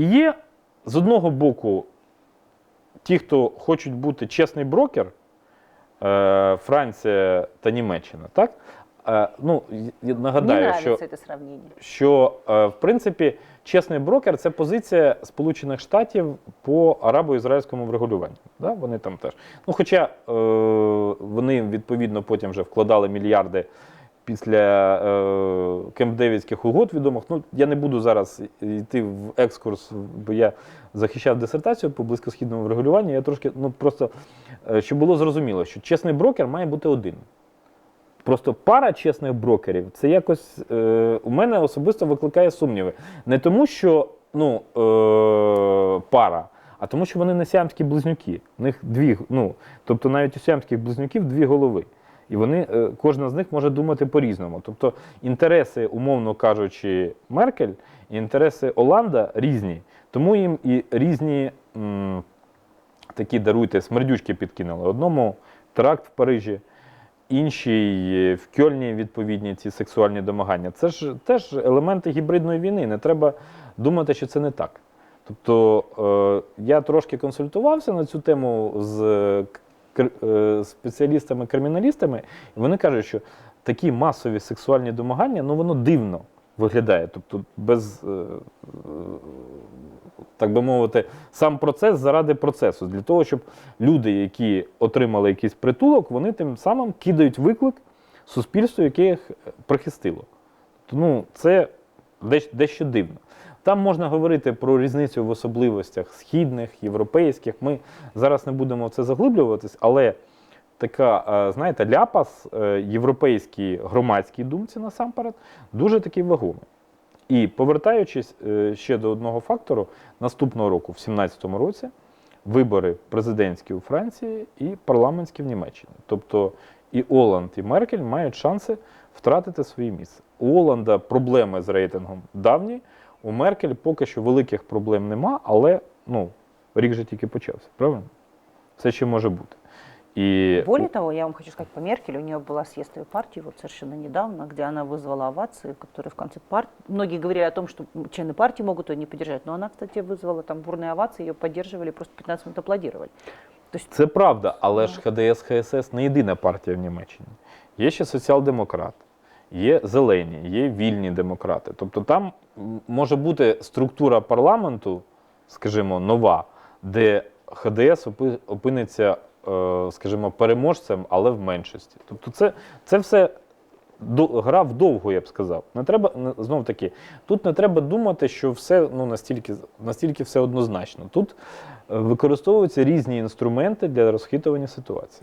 І є з одного боку ті, хто хочуть бути чесний брокер, е, Франція та Німеччина, так? Е, ну, нагадаю, нравится що это сравнение. що е, в принципі чесний брокер це позиція Сполучених Штатів по арабо-ізраїльському врегулюванню. Да? Вони там теж. Ну, хоча е, вони відповідно потім вже вкладали мільярди після е, Кемп-Девідських угод відомих. Ну, я не буду зараз йти в екскурс, бо я захищав дисертацію по близькосхідному врегулюванню. Я трошки, ну просто е, щоб було зрозуміло, що чесний брокер має бути один. Просто пара чесних брокерів це якось е, у мене особисто викликає сумніви. Не тому, що ну, е, пара, а тому, що вони не сіамські близнюки. У них дві, ну, тобто навіть у сіамських близнюків дві голови. І вони, е, кожна з них може думати по-різному. Тобто інтереси, умовно кажучи, Меркель і інтереси Оланда різні. Тому їм і різні м, такі даруйте смердючки підкинули. Одному теракт в Парижі, інший е, в Кьольні відповідні ці сексуальні домагання. Це ж теж елементи гібридної війни. Не треба думати, що це не так. Тобто е, я трошки консультувався на цю тему з спеціалістами-криміналістами, і вони кажуть, що такі масові сексуальні домагання, ну воно дивно виглядає. Тобто без, е, е, так би мовити, сам процес заради процесу. Для того, щоб люди, які отримали якийсь притулок, вони тим самим кидають виклик суспільству, яке їх прихистило. Ну, це дещо дивно. Там можна говорити про різницю в особливостях східних, європейських. Ми зараз не будемо в це заглиблюватись, але така, е, знаєте, ляпас е, європейській громадській думці насамперед дуже такий вагомий. І повертаючись е, ще до одного фактору, наступного року, в 2017 році, вибори президентські у Франції і парламентські в Німеччині. Тобто і Оланд, і Меркель мають шанси втратити своє місце. У Оланда проблеми з рейтингом давні, у Меркель поки що великих проблем нема, але ну, рік же тільки почався, правильно? Все ще може бути. І Более того, я вам хочу сказать, по Меркель у нее была съезд ее партии вот совершенно недавно, где она вызвала овации, которые в конце партии... Многие говорили о том, что члены партии могут ее не поддержать, но она, кстати, вызвала там бурные овации, ее поддерживали, просто 15 минут аплодировали. То есть Це правда, але ж ХДС ХСС не єдина партія в Німеччині. Є ще соціал-демократ, є зелені, є вільні демократи. Тобто там може бути структура парламенту, скажімо, нова, де ХДС опи- опиниться, е, скажімо, переможцем, але в меншості. Тобто, це, це все до, гра вдовго, я б сказав. Не треба знов таки, тут не треба думати, що все ну, настільки, настільки все однозначно. Тут е, використовуються різні інструменти для розхитування ситуації.